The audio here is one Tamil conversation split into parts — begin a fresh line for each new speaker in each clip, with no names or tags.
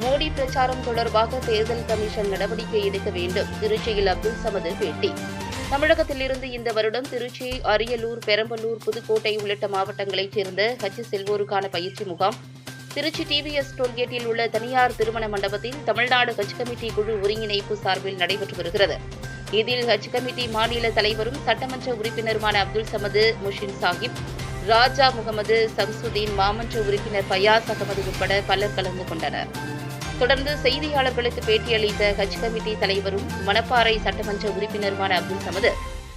மோடி பிரச்சாரம் தொடர்பாக தேர்தல் கமிஷன் நடவடிக்கை எடுக்க வேண்டும். திருச்சியில் அப்துல் சமது பேட்டி. தமிழகத்திலிருந்து இந்த வருடம் திருச்சி அரியலூர் பெரம்பலூர் புதுக்கோட்டை உள்ளிட்ட மாவட்டங்களைச் சேர்ந்த ஹஜ் செல்வோருக்கான பயிற்சி முகாம். திருச்சி டிவிஎஸ் டோல்கேட்டில் உள்ள தனியார் திருமண மண்டபத்தில் தமிழ்நாடு ஹஜ் கமிட்டி குழு ஒருங்கிணைப்பு சார்பில் நடைபெற்று வருகிறது. இதில் ஹஜ் கமிட்டி மாநில தலைவரும் சட்டமன்ற உறுப்பினருமான அப்துல் சமது முஷின் சாஹிப் ராஜா முகமது சம்சுதீன் மாமன்ற உறுப்பினர் ஃபயாஸ் அகமது உட்பட பலர் கலந்து கொண்டனர். தொடர்ந்து செய்தியாளர்களுக்கு பேட்டியளித்த ஹஜ் கமிட்டி தலைவரும் மணப்பாறை சட்டமன்ற உறுப்பினருமான அப்துல் சமது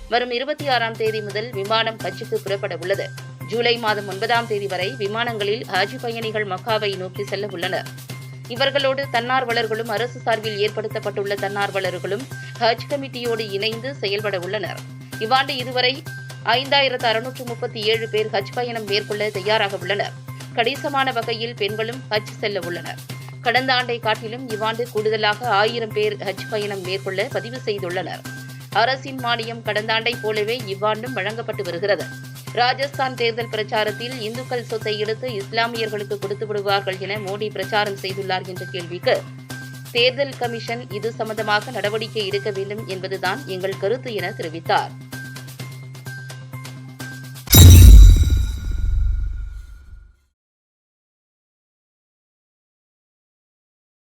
வரும் இருபத்தி ஆறாம் தேதி முதல் விமானம் ஹஜ்ஜுக்கு புறப்பட உள்ளது. ஜூலை மாதம் ஒன்பதாம் தேதி வரை விமானங்களில் ஹஜ் பயணிகள் மக்காவை நோக்கி செல்ல உள்ளனர். இவர்களோடு தன்னார்வலர்களும் அரசு சார்பில் ஏற்படுத்தப்பட்டுள்ள தன்னார்வலர்களும் ஹஜ் கமிட்டியோடு இணைந்து செயல்பட உள்ளனர். இவ்வாண்டு இதுவரை ஐந்தாயிரத்து அறுநூற்று முப்பத்தி ஏழு பேர் ஹஜ் பயணம் மேற்கொள்ள தயாராக உள்ளனர். கணிசமான வகையில் பெண்களும் ஹஜ் செல்ல உள்ளனர். கடந்த ஆண்டை காட்டிலும் இவ்வாண்டு கூடுதலாக ஆயிரம் பேர் ஹஜ் பயணம் மேற்கொள்ள பதிவு செய்துள்ளனர். அரசின் மானியம் கடந்த ஆண்டை போலவே இவ்வாண்டும் வழங்கப்பட்டு வருகிறது. ராஜஸ்தான் தேர்தல் பிரச்சாரத்தில் இந்துக்கள் சொத்தை எடுத்து இஸ்லாமியர்களுக்கு கொடுத்து விடுவார்கள் என மோடி பிரச்சாரம் செய்துள்ளார் என்ற கேள்விக்கு. தேர்தல் கமிஷன் இது சம்பந்தமாக நடவடிக்கை எடுக்க வேண்டும் என்பதுதான் எங்கள் கருத்து என தெரிவித்தார்.